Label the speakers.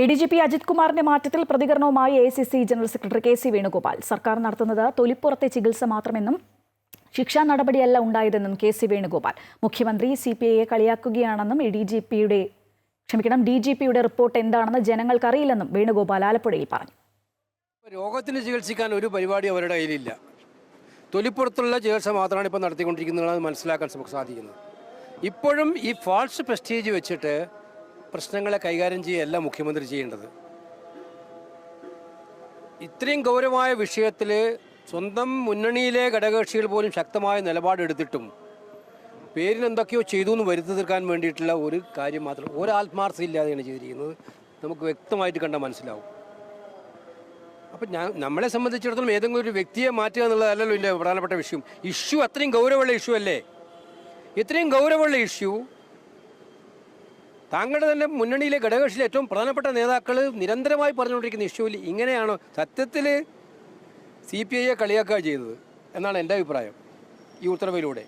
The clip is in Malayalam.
Speaker 1: A D G P Ajith കുമാറിന്റെ മാറ്റത്തിൽ പ്രതികരണവുമായി A C C general secretary K C Venugopal. സർക്കാർ നടത്തുന്നത് തൊലിപ്പുറത്തെ ചികിത്സ മാത്രമെന്നും ശിക്ഷാ നടപടിയല്ല ഉണ്ടായതെന്നും കെ സി വേണുഗോപാൽ. മുഖ്യമന്ത്രി സി പി ഐയെ കളിയാക്കുകയാണെന്നും എ ഡി ജി പിയുടെ ക്ഷമിക്കണം ഡി ജി പിയുടെ റിപ്പോർട്ട് എന്താണെന്ന് ജനങ്ങൾക്കറിയില്ലെന്നും വേണുഗോപാൽ ആലപ്പുഴയിൽ പറഞ്ഞു.
Speaker 2: രോഗത്തിന് ചികിത്സിക്കാൻ ഒരു പരിപാടി അവരുടെ കയ്യിലില്ല. തൊലിപ്പുറത്തുള്ള ചികിത്സ മാത്രമാണ് ഇപ്പോൾ നടത്തിക്കൊണ്ടിരിക്കുന്നത് മനസ്സിലാക്കാൻ സാധിക്കുന്നത്. ഇപ്പോഴും ഈ ഫാൾസ് പ്രസ്റ്റീജ് വെച്ചിട്ട് പ്രശ്നങ്ങളെ കൈകാര്യം ചെയ്യുകയല്ല മുഖ്യമന്ത്രി ചെയ്യേണ്ടത്. ഇത്രയും ഗൗരവമായ വിഷയത്തിൽ സ്വന്തം മുന്നണിയിലെ ഘടകകക്ഷികൾ പോലും ശക്തമായ നിലപാടെടുത്തിട്ടും പേരിനെന്തൊക്കെയോ ചെയ്തു എന്ന് വരുത്തി തീർക്കാൻ വേണ്ടിയിട്ടുള്ള ഒരു കാര്യം മാത്രം ഒരു ആത്മാർത്ഥത ഇല്ലാതെയാണ് ചെയ്തിരിക്കുന്നത്. നമുക്ക് വ്യക്തമായിട്ട് കണ്ടാൽ മനസ്സിലാവും. അപ്പം ഞാൻ നമ്മളെ സംബന്ധിച്ചിടത്തോളം ഏതെങ്കിലും ഒരു വ്യക്തിയെ മാറ്റുക എന്നുള്ളതല്ലല്ലോ എന്റെ പ്രധാനപ്പെട്ട വിഷയം. ഇഷ്യൂ അത്രയും ഗൗരവമുള്ള ഇഷ്യൂ അല്ലേ? ഇത്രയും ഗൗരവമുള്ള ഇഷ്യൂ താങ്കളുടെ തന്നെ മുന്നണിയിലെ ഘടകകക്ഷിയിലെ ഏറ്റവും പ്രധാനപ്പെട്ട നേതാക്കൾ നിരന്തരമായി പറഞ്ഞുകൊണ്ടിരിക്കുന്ന ഇഷ്യൂവിൽ ഇങ്ങനെയാണോ സത്യത്തിൽ സി പി ഐയെ കളിയാക്കുക ചെയ്തത്? എന്നാണ് എന്റെ അഭിപ്രായം ഈ ഉത്തരവിലൂടെ.